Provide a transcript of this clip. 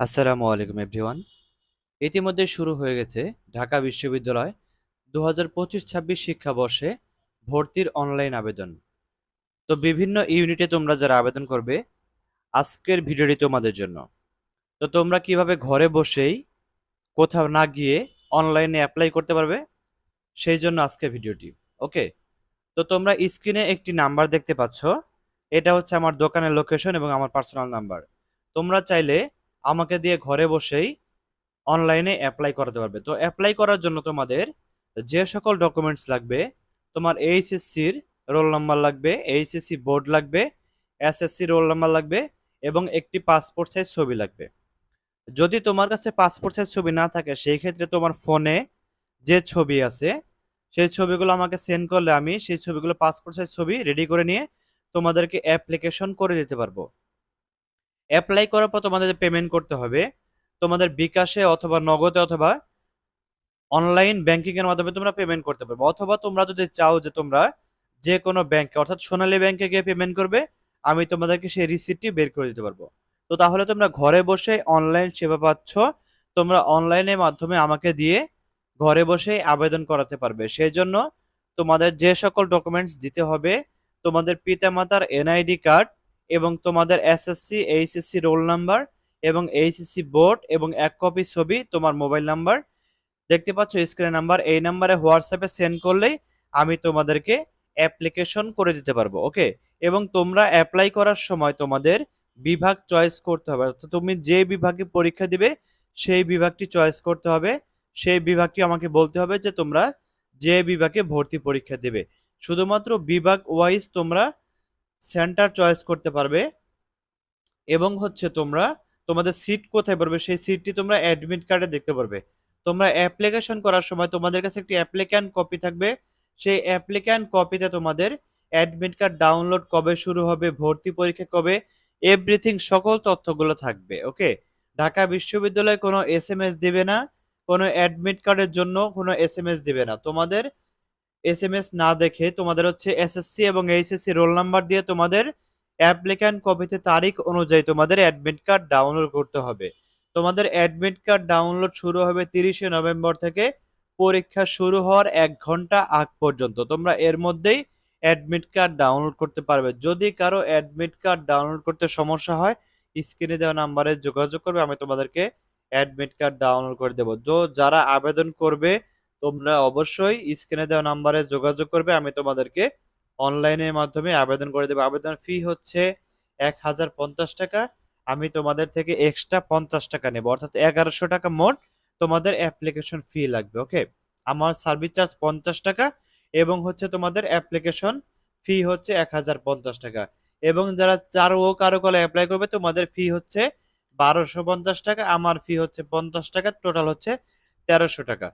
আসসালামু আলাইকুম, এভরিওয়ান। ইতিমধ্যে শুরু হয়ে গেছে ঢাকা বিশ্ববিদ্যালয় দু হাজার পঁচিশ ছাব্বিশ শিক্ষাবর্ষে ভর্তির অনলাইন আবেদন। তো বিভিন্ন ইউনিটে তোমরা যারা আবেদন করবে, আজকের ভিডিওটি তোমাদের জন্য। তো তোমরা কীভাবে ঘরে বসেই কোথাও না গিয়ে অনলাইনে অ্যাপ্লাই করতে পারবে, সেই জন্য আজকের ভিডিওটি, ওকে? তো তোমরা স্ক্রিনে একটি নাম্বার দেখতে পাচ্ছ, এটা হচ্ছে আমার দোকানের লোকেশন এবং আমার পার্সোনাল নাম্বার। তোমরা চাইলে আমাকে দিয়ে ঘরে বসেই অনলাইনে অ্যাপ্লাই করাতে পারবে। তো অ্যাপ্লাই করার জন্য তোমাদের যে সকল ডকুমেন্টস লাগবে, তোমার এইচএসসির রোল নাম্বার লাগবে এইচএসসি বোর্ড লাগবে এসএসসি রোল নাম্বার লাগবে এবং একটি পাসপোর্ট সাইজ ছবি লাগবে। যদি তোমার কাছে পাসপোর্ট সাইজ ছবি না থাকে, সেই ক্ষেত্রে তোমার ফোনে যে ছবি আছে, সেই ছবিগুলো আমাকে সেন্ড করলে আমি সেই ছবিগুলো পাসপোর্ট সাইজ ছবি রেডি করে নিয়ে তোমাদেরকে অ্যাপ্লিকেশন করে দিতে পারব। অ্যাপ্লাই করার পর তোমাদের পেমেন্ট করতে হবে, তোমাদের বিকাশে অথবা নগদে অথবা অনলাইন ব্যাংকিং এর মাধ্যমে তোমরা পেমেন্ট করতে পারবে। অথবা তোমরা যদি চাও যে তোমরা যে কোনো ব্যাংকে অর্থাৎ সোনালী ব্যাংকে গিয়ে পেমেন্ট করবে, আমি তোমাদেরকে সেই রিসিপ্টটি বের করে দিতে পারব। তো তাহলে তোমরা ঘরে বসে অনলাইন সেবা পাচ্ছ, তোমরা অনলাইনের মাধ্যমে আমাকে দিয়ে ঘরে বসেই আবেদন করাতে পারবে। সেই জন্য তোমাদের যে সকল ডকুমেন্টস দিতে হবে, তোমাদের পিতামাতার এনআইডি কার্ড এবং তোমাদের এসএসসি এইচএসসি রোল নাম্বার এবং এইচএসসি বোর্ড এবং এক কপি ছবি তোমার মোবাইল নাম্বার দেখতে পাচ্ছ স্ক্রিন নাম্বার এই নাম্বারে হোয়াটসঅ্যাপে সেন্ড করলেই আমি তোমাদেরকে অ্যাপ্লিকেশন করে দিতে পারব ওকে এবং তোমরা অ্যাপ্লাই করার সময় তোমাদের বিভাগ চয়েস করতে হবে। অর্থাৎ তুমি যে বিভাগে পরীক্ষা দিবে, সেই বিভাগটি চয়েস করতে হবে। সেই বিভাগটি আমাকে বলতে হবে যে তোমরা যে বিভাগে ভর্তি পরীক্ষা দেবে। শুধুমাত্র বিভাগ ওয়াইজ তোমরা সেন্টার চয়েস করতে পারবে। এবং হচ্ছে তোমরা, তোমাদের সিট কোথায় পড়বে, সেই সিটটি তোমরা অ্যাডমিট কার্ডে দেখতে পারবে। তোমরা অ্যাপ্লিকেশন করার সময় তোমাদের কাছে একটি অ্যাপ্লিক্যান্ট কপি থাকবে। সেই অ্যাপ্লিক্যান্ট কপিতে তোমাদের অ্যাডমিট কার্ড ডাউনলোড কবে শুরু হবে, ভর্তি পরীক্ষা কবে এভরিথিং সকল তথ্যগুলো থাকবে ওকে ঢাকা বিশ্ববিদ্যালয় কোনো এস এম এস দিবে না, কোনো অ্যাডমিট কার্ডের জন্য কোনো এস এম এস দিবে না। তোমাদের এস এম এস না দেখে তোমাদের হচ্ছে এসএসসি এবং এইচএসসি রোল নাম্বার দিয়ে তোমাদের অ্যাপ্লিক্যান্ট কপিতে তারিখ অনুযায়ী তোমাদের অ্যাডমিট কার্ড ডাউনলোড করতে হবে। তোমাদের অ্যাডমিট কার্ড ডাউনলোড শুরু হবে তিরিশে নভেম্বর থেকে। পরীক্ষা শুরু হওয়ার এক ঘণ্টা আগ পর্যন্ত তোমরা এর মধ্যেই অ্যাডমিট কার্ড ডাউনলোড করতে পারবে। যদি কারও অ্যাডমিট কার্ড ডাউনলোড করতে সমস্যা হয় স্ক্রিনে দেওয়া নাম্বারে যোগাযোগ করবে, আমি তোমাদেরকে অ্যাডমিট কার্ড ডাউনলোড করে দেবো। তো যারা আবেদন করবে তোমরা অবশ্যই স্ক্রিনে দেওয়া নাম্বারে যোগাযোগ করবে, আমি তোমাদেরকে অনলাইনের মাধ্যমে আবেদন করে দেবো। আবেদন ফি হচ্ছে এক হাজার পঞ্চাশ টাকা, আমি তোমাদের থেকে এক্সট্রা পঞ্চাশ টাকা নেব। অর্থাৎ এগারোশো টাকা মোট তোমাদের অ্যাপ্লিকেশন ফি লাগবে ওকে আমার সার্ভিস চার্জ পঞ্চাশ টাকা এবং হচ্ছে তোমাদের অ্যাপ্লিকেশন ফি হচ্ছে এক হাজার পঞ্চাশ টাকা। এবং যারা চার ও কারও কলে অ্যাপ্লাই করবে, তোমাদের ফি হচ্ছে বারোশো পঞ্চাশ টাকা, আমার ফি হচ্ছে পঞ্চাশ টাকা টোটাল হচ্ছে তেরোশো টাকা।